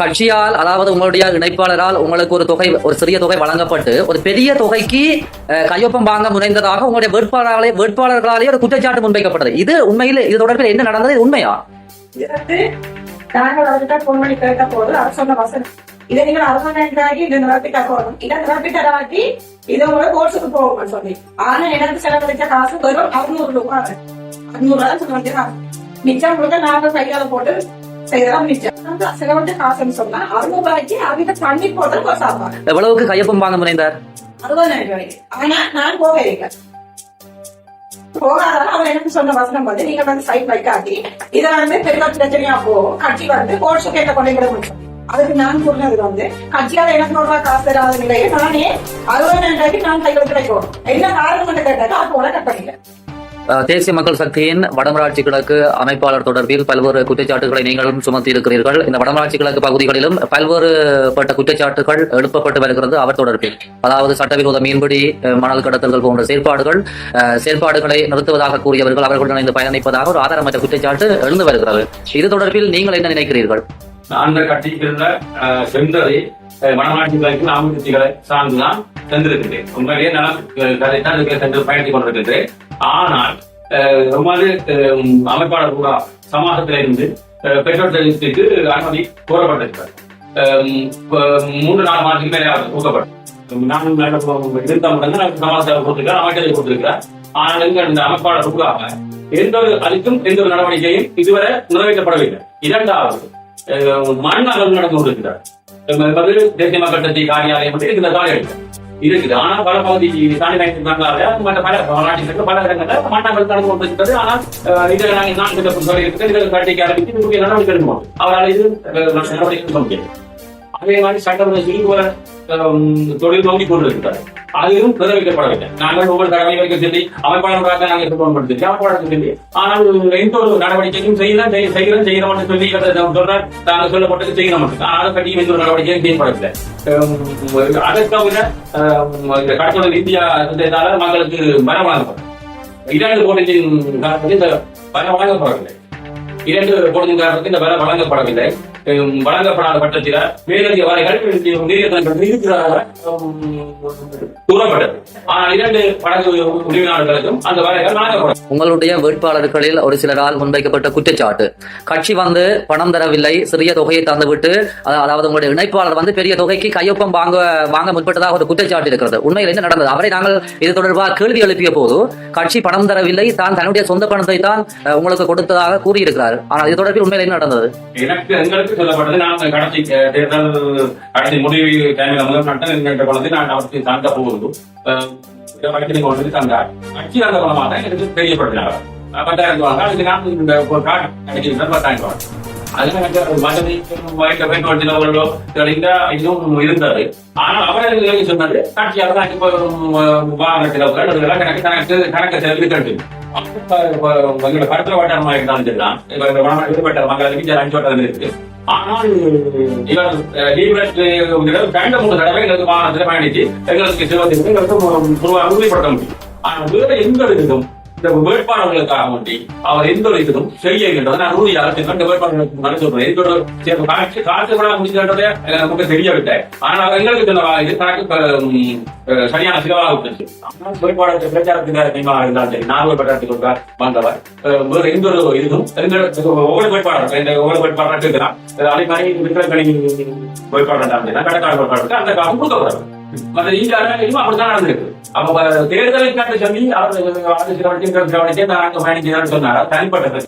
கட்சியால் அதாவது உங்களுடைய இணைப்பாளரால் உங்களுக்கு ஒரு தொகை ஒரு சிறிய தொகை வழங்கப்பட்டு ஒரு பெரிய தொகைக்கு கையொப்பம் வாங்க முனைந்ததாக உங்களுடைய வேட்பாளர்களே வேட்பாளர்களாலேயே ஒரு குற்றச்சாட்டு முன்வைக்கப்பட்டது. இது உண்மையில் இது தொடர்பில் என்ன நடந்தது? இது உண்மையா? நாங்கள் அவர்கிட்ட போன் பண்ணி கேட்ட போது அவர் சொன்ன வசனம் இதை அரசாங்கி இதை உங்களை கோர்ஸுக்கு போகணும்னு சொல்லி. ஆனா எனக்கு செலவழிச்ச காசு வெறும் அறுநூறு ரூபாய். அறுநூறு ரூபாய் மிச்சம் முழுக்க நாங்கள் கையால போட்டு எவ்வளவுக்கு கையொப்பம் வாங்க முனைந்தார்? அறுபதாயிரம் ரூபாய்க்கு. ஆனா நான் போக போகாதால அவர் எனக்கு சொன்ன வசனம் வந்து நீங்க வந்து சைட் வைக்காட்டி இதை வந்து பெரிய பிரச்சனையா போகும். கட்சி வந்து கோர்ஸ் கேட்ட முடியும் அதுக்கு நான் கூறினது வந்து கட்சியால எனக்கு ரூபாய் காசு தராத நிலையை நானே அறுபதாயிரம் ரூபாய்க்கு நான் கையில் கிடைக்கும் என்ன காரணம் என்று கேட்டாங்க அது உடனே கட்டணில அஹ், தேசிய மக்கள் சக்தியின் வடமராட்சி கிழக்கு அமைப்பாளர் தொடர்பில் பல்வேறு குற்றச்சாட்டுகளை நீங்களும் சுமத்தி இருக்கிறீர்கள் இந்த வடமராட்சி கிழக்கு பகுதிகளிலும் பல்வேறு பட்ட குற்றச்சாட்டுகள் எழுப்பப்பட்டு வருகிறது அவர் தொடர்பில். அதாவது சட்டவிரோத மீன்பிடி மணல் கடத்தல்கள் போன்ற செயற்பாடுகள் அஹ், செயற்பாடுகளை நிறுத்துவதாக கூறியவர்கள் அவர்களுடன் இணைந்து பயணிப்பதாக ஒரு ஆதாரமற்ற குற்றச்சாட்டு எழுந்து வருகிறது. இது தொடர்பில் நீங்கள் என்ன நினைக்கிறீர்கள்? அந்த கட்சிக்கு செந்தரை அஹ், சென்றதை வடநாட்டு சார்ந்துதான் சென்றிருக்கிறேன் உண்மையிலேயே நான் அஹ், கதைத்தான் சென்று பயணித்துக் கொண்டிருக்கிறேன் ஆனால் அஹ், அமைப்பாளர் கூட சமாசத்திலிருந்து அஹ், பெட்ரோல் சர்வீஸுக்கு அனுமதி கோரப்பட்டிருக்கிறார். மூன்று நாலு மாதத்துக்கு மேலே கொடுக்கப்பட்டது நான் இருந்த மட்டும் தான் சமாசாரம் கொடுத்திருக்கிறேன் அமைச்சரை கொடுத்திருக்கிறார் ஆனால் இங்க இந்த அமைப்பாளர் ஊடாக எந்த ஒரு அதுக்கும் எந்த ஒரு நடவடிக்கையும் இதுவரை நிறைவேற்றப்படவில்லை. இரண்டாவது மண் அகழ்வு நடந்து கொண்டிருக்கிறார் தேசிய மக்கள் கட்சி காரியாலயம் மட்டும் இருக்கிற காரியம் இருக்குது. ஆனா பல பகுதி தாண்டி வாங்கிட்டு பல நாட்டில் பல இடங்கள்ல மண் நடந்து கொண்டிருக்கிறது. ஆனா இதை நாங்கள் நான் சொல்ல சொல்லியிருக்கிறேன் இதில் கட்டிக்கு ஆரம்பித்து இதுக்கு நடவடிக்கை எடுக்கணும் அவரால் இது நடவடிக்கை எடுக்க முடியாது அதே மாதிரி சட்டமன்ற சிறுவர தொழில் நோக்கி கொண்டிருக்கிறார். அதுவும் நிறைவேற்றப்படவில்லை நாங்கள் ஒவ்வொரு கடமை வைக்க சொல்லி அமைப்பாளர்களாக நாங்கள் திருமணப்படுத்தி ஜாப்பாளர்கள் சொல்லி ஆனால் எந்த ஒரு நடவடிக்கையும் செய்யலாம் செய்ய- செய்கிறோம் செய்கிறோம் சொல்லி சொல்ற நாங்கள் சொல்லப்பட்டது செய்கிறோம் மட்டும். ஆனால் கட்டியும் எந்த ஒரு நடவடிக்கையும் செய்யப்படவில்லை. அதை தவிர அஹ் இந்த இந்தியா இருந்ததால மக்களுக்கு மரம் வழங்கப்படும். இரண்டு கோடியின் காரணத்தில் இந்த மரம் வழங்கப்படவில்லை. இரண்டு கோடியின் காரணத்தில் இந்த மரம் வழங்கப்படவில்லை. வழங்கப்படாத பட்சத்தில் மேலதிக வரைகள் கூறப்பட்டது. ஆனால் இரண்டு வழக்கு உரிமையாளர்களுக்கும் அந்த வரைகள் வழங்கப்படும் உங்களுடைய வேட்பாளர்களில் ஒரு சிலரால் முன்வைக்கப்பட்ட குற்றச்சாட்டு. கட்சி வந்து பணம் தரவில்லை சிறிய தொகையை தந்துவிட்டு அத- அதாவது உங்களுடைய இணைப்பாளர் வந்து பெரிய தொகைக்கு கையொப்பம் வாங்க வாங்க முற்பட்டதாக ஒரு குற்றச்சாட்டு இருக்கிறது. உண்மையில் என்ன நடந்தது? அவரை நாங்கள் இது தொடர்பாக கேள்வி எழுப்பிய போது கட்சி பணம் தரவில்லை தான் தன்னுடைய சொந்த பணத்தை தான் உங்களுக்கு கொடுத்ததாக கூறியிருக்கிறார். ஆனால் இது தொடர்பில் உண்மையில் என்ன நடந்தது? எனக்கு எங்களுக்கு சொல்லப்பட்டது. நான் கடைசி தேர்தல் கடைசி முடிவு டைமில் முதல் நட்டம் என்கின்ற குழந்தை நான் அவருக்கு தந்த போது வழக்கினை கொண்டு தந்தார் கட்சி அந்த குணமாக எனக்கு தெரியப்படுத்தினார் பத்தாயிரம் ரூபாய் அதுக்கு நான் இந்த ஒரு கார்டு கிடைக்கிறது பத்தாயிரம் ரூபாய் அது எனக்கு வசதி வைக்க பயன்படுத்தினவர்களோ இருந்தது. ஆனால் அவர் சொன்னது கட்சியாக தான் இப்போ அதெல்லாம் கணக்கு கணக்கு கணக்கு செலவு எங்களோட படத்துல வட்டாரமா இருந்தாலும் சரிதான். விடுபட்ட மக்களுக்கு அஞ்சு வட்டம் இருக்கு ஆனால் இவர் ரெண்டு மூணு தடவை எங்களுக்கு வாகனத்துல பயணிச்சு எங்களுக்கு சிவத்திற்கு உறுதிப்படுத்த முடியும். ஆனால் வேற எந்த இதுவும் இந்த வேட்பாளர்களுக்காக வேண்டி அவர் எந்த ஒரு இதுவும் செய்யுகின்றது நான் உறுதியாக இந்த வேட்பாளர்களுக்கு மறு சொல்றேன். எந்த ஒரு காட்சி காட்சி கூட நமக்கு தெரியவில்லை ஆனால் எங்களுக்கு இது கணக்கு சரியான சிலவாக விட்டது. ஆனால் இருந்தாலும் சரி நான் பிரச்சாரத்துக்கு வந்தவர். அஹ், வேறு எந்த ஒரு இதுவும் எந்த ஒவ்வொரு வேட்பாளர் இந்த ஒவ்வொரு வேட்பாளர் இருக்கிறான் அதே மாதிரி விக்கிரகணி வேட்பாளர் இருந்தாலும் வேட்பாளருக்கு அந்த காலம் கொடுக்கப்படாது மற்ற இந்தியாவிலும் அப்படித்தான் நடந்திருக்கு. அப்ப தேர்தலை கண்டு சொல்லி அவர் சில வழக்கு சில வழக்கு நான் தனிப்பட்டது